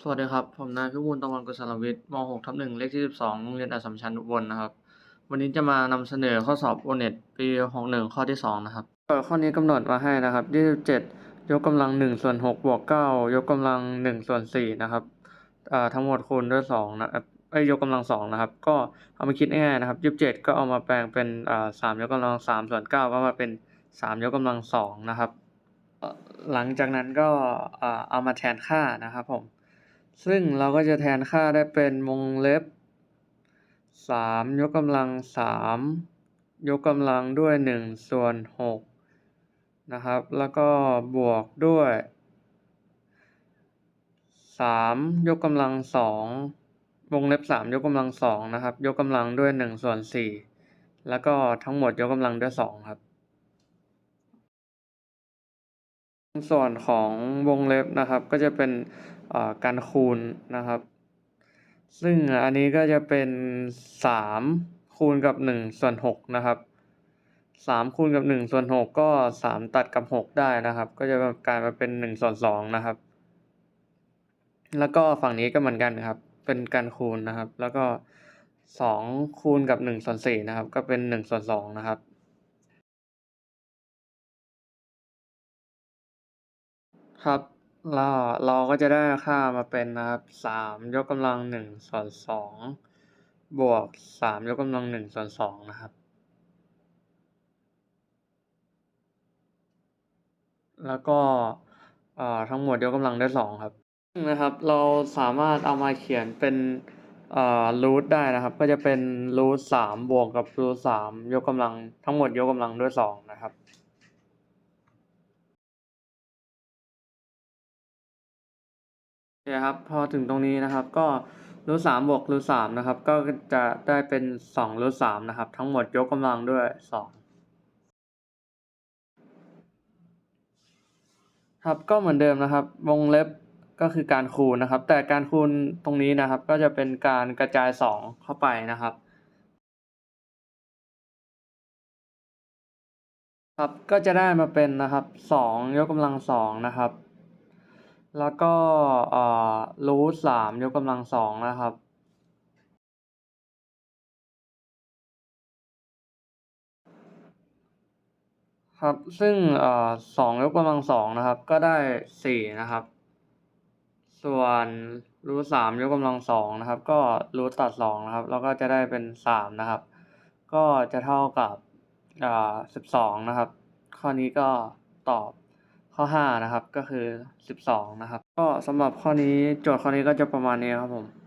สวัสดีครับ ผมนายพิบูลตะวันกุศลวิทย์ม .6 ทับ1เลขที่ 12 โรงเรียนอัสสัมชัญอุบลนะครับ วันนี้จะมานำเสนอข้อสอบ O-NET ปี 61 ข้อที่ 2 นะครับข้อนี้กำหนดมาให้นะครับ 27 ยกกำลัง 1 ส่วน6บวก9ยกกำลัง 1 ส่วน4นะครับอ่าทั้งหมดคูณด้วย2นะเอ้ยยกกำลัง 2 นะครับ ก็เอามาคิดง่ายๆนะครับ 27 ก็เอามาแปลงเป็นอ่า3ยกกำลัง 3 ส่วน 9 ก็มาเป็น 3 ยกกำลัง2นะครับ หลังจากนั้นก็เอามาแทนค่านะครับผม ซึ่งเราก็จะแทนค่าได้เป็นวงเล็บสามยกกำลังสามยกกำลังด้วยหนึ่งส่วนหกนะครับ แล้วก็บวกด้วยสามยกกำลังสองวงเล็บสามยกกำลังสองนะครับ ยกกำลังด้วยหนึ่งส่วนสี่แล้วก็ทั้งหมดยกกำลังด้วยสองครับ ส่วนของวงเล็บนะครับก็จะเป็นการคูณนะครับ ซึ่งอันนี้ก็จะเป็นสามคูณกับหนึ่งส่วนหกนะครับสามคูณกับหนึ่งส่วนหกก็สามตัดกับหกได้นะครับ ก็จะกลายมาเป็นหนึ่งส่วนสองนะครับ แล้วก็ฝั่งนี้ก็เหมือนกันครับ เป็นการคูณนะครับ แล้วก็สองคูณกับหนึ่งส่วนสี่นะครับ ก็เป็นหนึ่งส่วนสองนะครับ ครับเราเราก็จะได้ค่ามาเป็นนะครับสามยกกำลังหนึ่งส่วนสองบวกสามยกกำลังหนึ่งส่วนสองนะครับ แล้วก็เอ่อทั้งหมดยกกำลังด้วยสองครับนะครับ เราสามารถเอามาเขียนเป็นเอ่อรูทได้นะครับ ก็จะเป็นรูทสามบวกกับรูทสามยกกำลังทั้งหมดยกกำลังด้วยสองนะครับ คครับพอถึงตรงนี้นะครับก็รูทสามบวกรูทสามนะครับก็จะได้เป็นสองรูทสามนะครับ ทั้งหมดยกกำลังด้วยสองครับก็เหมือนเดิมนะครับ วงเล็บก็คือการคูณนะครับ แต่การคูณตรงนี้นะครับ ก็จะเป็นการกระจายสองเข้าไปนะครับ ครับก็จะได้มาเป็นนะครับสองยกกำลังสองนะครับ แล้วก็รูทสามยกกำลังสองนะครับครับ ซึ่งอสองยกกำลังสองนะครับ ก็ได้สี่นะครับ ส่วนรูทสามยกกำลังสองนะครับ ก็รูทตัดสองนะครับ แล้วก็จะได้เป็นสามนะครับ ก็จะเท่ากับอ่าสิบสองนะครับ ข้อนี้ก็ตอบ ข้อห้านะครับ ก็คือสิบสองนะครับ ก็สำหรับข้อนี้โจทย์ข้อนี้ก็จะประมาณนี้ครับผม